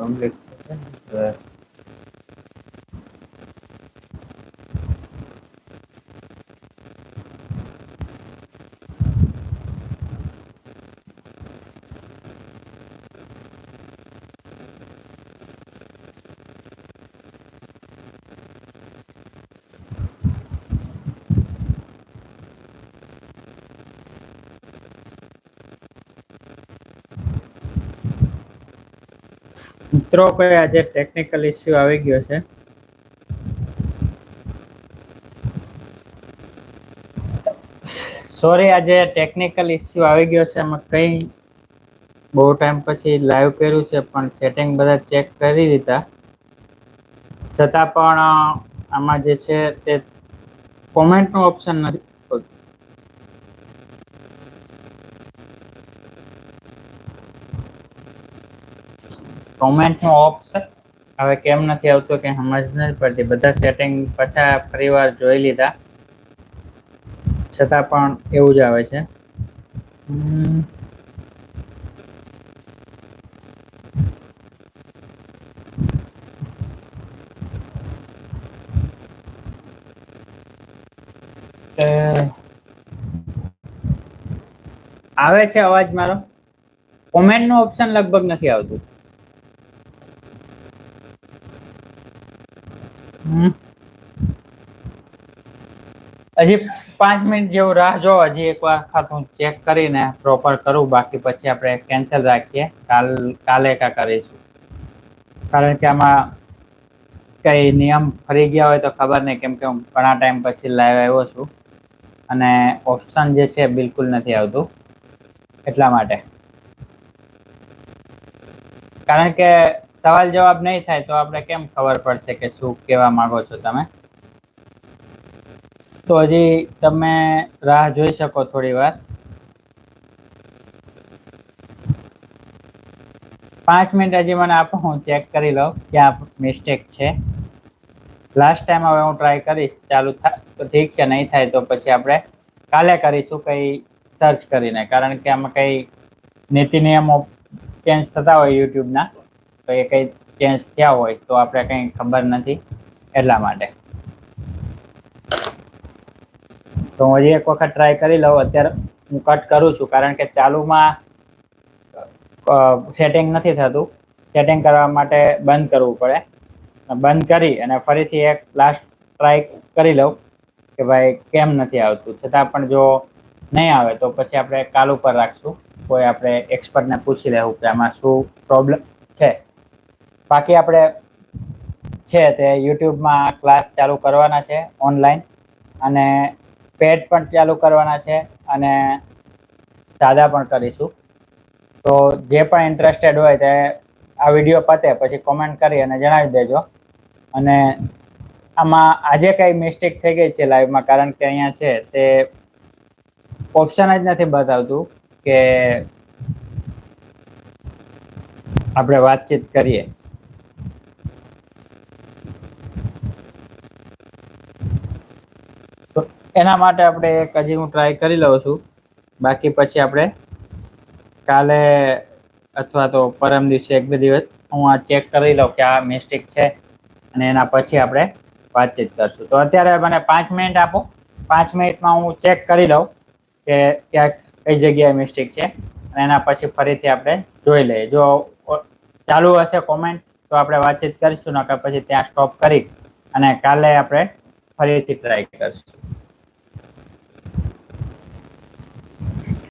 Complete મિત્રો, કોઈ આજે ટેકનિકલ ઇસ્યુ આવી ગયો છે? સોરી આજે ટેકનિકલ ઇસ્યુ આવી ગયો છે. એમાં કંઈ બહુ ટાઈમ પછી લાઈવ કર્યું છે, પણ સેટિંગ બધા ચેક કરી દીધા. છતાં પણ, આમાં જે છે તે કોમેન્ટનું ઓપ્શન નથી. કોમેન્ટનું ઓપ્શન હવે કેમ નથી આવતું કે સમજ નથી પડતી. બધા સેટિંગ પાછા ફરીવાર જોઈ લીધા. છતાં પણ એવું જ આવે છે. આવે છે અવાજ મારો? કોમેન્ટનું ઓપ્શન લગભગ નથી આવતું. હજી પાંચ મિનિટ જેવું રાહ જો હજી એક વખત હું ચેક કરીને પ્રોપર કરું, બાકી પછી આપણે કેન્સલ રાખીએ. કાલ, કાલે કા કરીશું. કારણ કે આમાં કઈ નિયમ ફરી ગયા હોય તો ખબર નહીં, કેમ કે હું ઘણા ટાઈમ પછી લાઈવ આવ્યો છું. અને ઓપ્શન જે છે બિલકુલ નથી આવતું. એટલા માટે. કારણ કે સવાલ જવાબ નહીં થાય તો આપણે કેમ ખબર પડશે કે શું કહેવા માગો છો તમે? તો હજી તમે રાહ જોઈ શકો થોડી વાર. પાંચ મિનિટ હજી મને આપો, હું ચેક કરી લઉં ક્યાં મિસ્ટેક છે. લાસ્ટ ટાઈમ હવે હું ટ્રાય કરીશ, ચાલુ થાય તો ઠીક છે, નહીં થાય તો પછી આપણે કાલે કરીશું કંઈ સર્ચ કરીને, કારણ કે આમાં કંઈ નીતિ નિયમો ચેન્જ થતા હોય યુટ્યુબના. તો એ કઈ ચેન્જ થયા હોય તો આપણે કંઈ ખબર નથી એટલા માટે. તો હું હજી એક વખત ટ્રાય કરી લઉં. અત્યારે હું કટ કરું છું કારણ કે ચાલુમાં સેટિંગ નથી થતું. સેટિંગ કરવા માટે બંધ કરવું પડે. બંધ કરી અને ફરીથી એક લાસ્ટ ટ્રાય કરી લઉં કે ભાઈ કેમ નથી આવતું. છતાં પણ જો નહીં આવે તો પછી આપણે કાલ ઉપર રાખશું. કોઈ આપણે એક્સપર્ટને પૂછી લેવું કે આમાં શું પ્રોબ્લેમ છે. બાકી આપણે છે તે યુટ્યુબમાં ક્લાસ ચાલુ કરવાના છે ઓનલાઈન અને પેડ પણ ચાલુ કરવાના છે અને સાદા પણ કરીશું. તો જે પણ ઇન્ટરેસ્ટેડ હોય તે આ વીડિયો પતે, પછી કોમેન્ટ કરી અને જણાવી દેજો. અને આમાં આજે કઈ મિસ્ટેક થઈ ગઈ છે લાઈવમાં કારણ કે અહીંયા છે તે ઓપ્શન જ નથી બતાવતું કે આપણે વાતચીત કરીએ. એના માટે આપણે એક હજી હું ટ્રાય કરી લઉં છું. બાકી પછી આપણે કાલે અથવા તો પરમ દિવસે એક બે દિવસ હું આ ચેક કરી લઉં કે આ મિસ્ટેક છે અને એના પછી આપણે વાતચીત કરશું. તો અત્યારે મને પાંચ મિનિટ આપો. પાંચ મિનિટમાં હું ચેક કરી લઉં કે ક્યાંક કઈ જગ્યાએ મિસ્ટેક છે અને એના પછી ફરીથી આપણે જોઈ લઈએ. જો ચાલુ હશે કોમેન્ટ તો આપણે વાતચીત કરીશું, નકર પછી ત્યાં સ્ટોપ કરી અને કાલે આપણે ફરીથી ટ્રાય કરીશું.